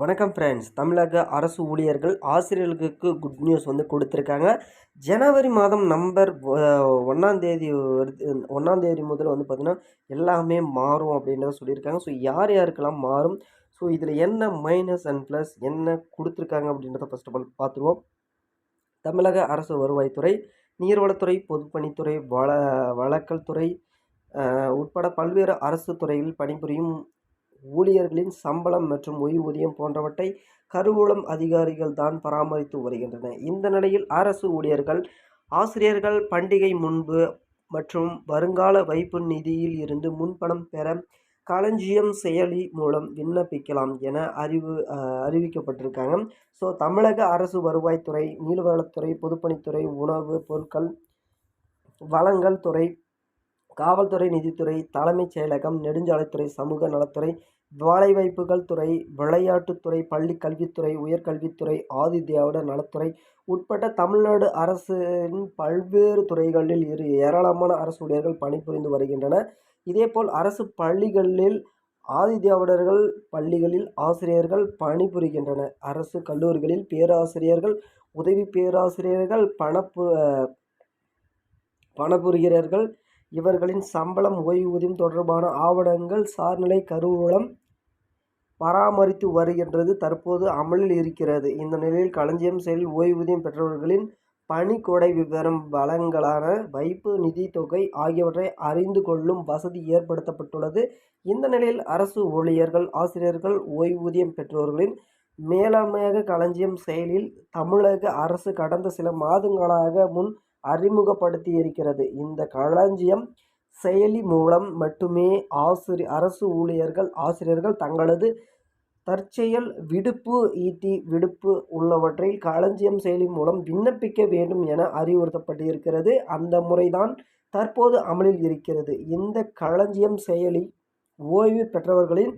வணக்கம் ஃப்ரெண்ட்ஸ் தமிழக அரசு ஊழியர்கள் ஆசிரியர்களுக்கு குட் நியூஸ் வந்து கொடுத்துருக்காங்க. ஜனவரி மாதம் நம்பர் ஒன்றாந்தேதி வருது ஒன்றாந்தேதி முதல் வந்து பார்த்திங்கன்னா எல்லாமே மாறும் அப்படின்றத சொல்லியிருக்காங்க. ஸோ யார் யாருக்கெல்லாம் மாறும்? ஸோ இதில் என்ன மைனஸ் அண்ட் ப்ளஸ் என்ன கொடுத்துருக்காங்க அப்படின்றத ஃபஸ்ட் ஆஃப் ஆல் பார்த்துருவோம். தமிழக அரசு வருவாய்த்துறை நீர்வளத்துறை பொதுப்பணித்துறை வள வழக்கல் துறை உட்பட பல்வேறு அரசு துறையில் பணிபுரியும் ஊழியர்களின் சம்பளம் மற்றும் ஓய்வூதியம் போன்றவற்றை கருவூலம் அதிகாரிகள் தான் பராமரித்து வருகின்றன இந்த நிலையில் அரசு ஊழியர்கள் ஆசிரியர்கள் பண்டிகை முன்பு மற்றும் வருங்கால வைப்பு நிதியில் இருந்து முன்பணம் பெற களஞ்சியம் செயலி மூலம் விண்ணப்பிக்கலாம் என அறிவு அறிவிக்கப்பட்டிருக்காங்க. ஸோ தமிழக அரசு வருவாய்த்துறை நீர்வளத்துறை பொதுப்பணித்துறை உணவு பொருட்கள் வளங்கள் துறை காவல்துறை நிதித்துறை தலைமைச் செயலகம் நெடுஞ்சாலைத்துறை சமூக நலத்துறை வேலைவாய்ப்புகள் துறை விளையாட்டுத்துறை பள்ளி கல்வித்துறை உயர்கல்வித்துறை ஆதி திராவிடர் நலத்துறை உட்பட்ட தமிழ்நாடு அரசின் பல்வேறு துறைகளில் இரு ஏராளமான அரசு ஊழியர்கள் பணிபுரிந்து வருகின்றன. இதேபோல் அரசு பள்ளிகளில் ஆதி திராவிடர்கள் பள்ளிகளில் ஆசிரியர்கள் பணிபுரிகின்றனர். அரசு கல்லூரிகளில் பேராசிரியர்கள் உதவி பேராசிரியர்கள் பணப்பு பணபுரிகிறர்கள் இவர்களின் சம்பளம் ஓய்வூதியம் தொடர்பான ஆவணங்கள் சார்நிலை கருவூலம் பராமரித்து வருகின்றது. தற்போது அமலில் இருக்கிறது. இந்த நிலையில் களஞ்சியம் செயலில் ஓய்வூதியம் பெற்றவர்களின் பணிக்கொடை விவரம் வளங்களான வைப்பு நிதி தொகை ஆகியவற்றை அறிந்து கொள்ளும் வசதி ஏற்படுத்தப்பட்டுள்ளது. இந்த நிலையில் அரசு ஊழியர்கள் ஆசிரியர்கள் ஓய்வூதியம் பெற்றோர்களின் மேலாண்மையாக களஞ்சியம் செயலில் தமிழக அரசு கடந்த சில மாதங்களாக முன் அறிமுகப்படுத்தி இருக்கிறது இந்த களஞ்சியம் செயலி மூலம் மட்டுமே ஆசிரி அரசு ஊழியர்கள் ஆசிரியர்கள் தங்களது தற்செயல் விடுப்பு ஈட்டி விடுப்பு உள்ளவற்றை களஞ்சியம் செயலி மூலம் விண்ணப்பிக்க வேண்டும் என அறிவுறுத்தப்பட்டிருக்கிறது. அந்த முறைதான் தற்போது அமலில் இருக்கிறது. இந்த களஞ்சியம் செயலி ஓய்வு பெற்றவர்களின்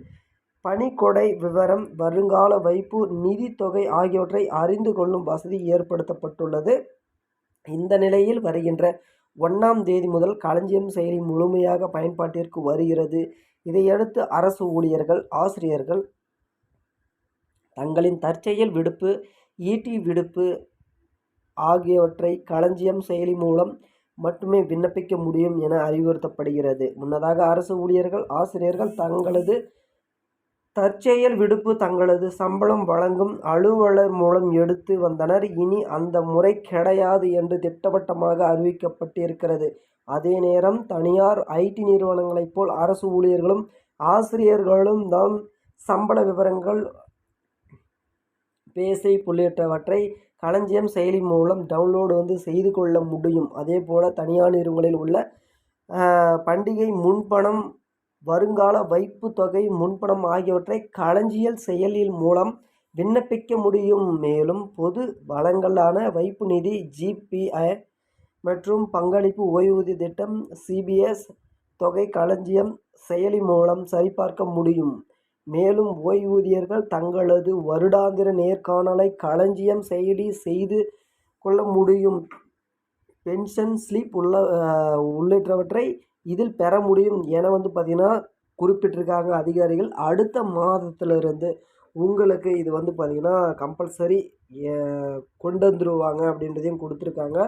பணிக்கொடை விவரம் வருங்கால வைப்பு நிதித்தொகை ஆகியவற்றை அறிந்து கொள்ளும் வசதி ஏற்படுத்தப்பட்டுள்ளது. இந்த நிலையில் வருகின்ற ஒன்றாம் தேதி முதல் களஞ்சியம் செயலி முழுமையாக பயன்பாட்டிற்கு வருகிறது. இதையடுத்து அரசு ஊழியர்கள் ஆசிரியர்கள் தங்களின் தற்செயல் விடுப்பு ஈட்டி விடுப்பு ஆகியவற்றை களஞ்சியம் செயலி மூலம் மட்டுமே விண்ணப்பிக்க முடியும் என அறிவுறுத்தப்படுகிறது. முன்னதாக அரசு ஊழியர்கள் ஆசிரியர்கள் தங்களது தற்செயல் விடுப்பு தங்களது சம்பளம் வழங்கும் அலுவலர் மூலம் எடுத்து வந்தனர். இனி அந்த முறை கிடையாது என்று திட்டவட்டமாக அறிவிக்கப்பட்டிருக்கிறது. அதே நேரம் தனியார் ஐடி நிறுவனங்களைப் போல் அரசு ஊழியர்களும் ஆசிரியர்களும் தான் சம்பள விவரங்கள் பேசை உள்ளிட்டவற்றை களஞ்சியம் செயலி மூலம் டவுன்லோடு வந்து செய்து கொள்ள முடியும். அதே போல் தனியார் நிறுவனங்களில் உள்ள பண்டிகை முன்பணம் வருங்கால வைப்பு தொகை முன்பணம் ஆகியவற்றை களஞ்சியல் செயலில் மூலம் விண்ணப்பிக்க முடியும். மேலும் பொது வளங்களான வைப்பு நிதி ஜிபிஐ மற்றும் பங்களிப்பு ஓய்வூதிய திட்டம் சிபிஎஸ் தொகை களஞ்சியம் செயலி மூலம் சரிபார்க்க முடியும். மேலும் ஓய்வூதியர்கள் தங்களது வருடாந்திர நேர்காணலை களஞ்சியம் செயலி செய்து கொள்ள முடியும். பென்ஷன் ஸ்லிப் உள்ள உள்ளிட்டவற்றை இதில் பெற முடியும் என வந்து பார்த்திங்கன்னா குறிப்பிட்டிருக்காங்க அதிகாரிகள். அடுத்த மாதத்துலேருந்து உங்களுக்கு இது வந்து பார்த்திங்கன்னா கம்பல்சரி கொண்டு வந்துருவாங்க அப்படின்றதையும் கொடுத்துருக்காங்க.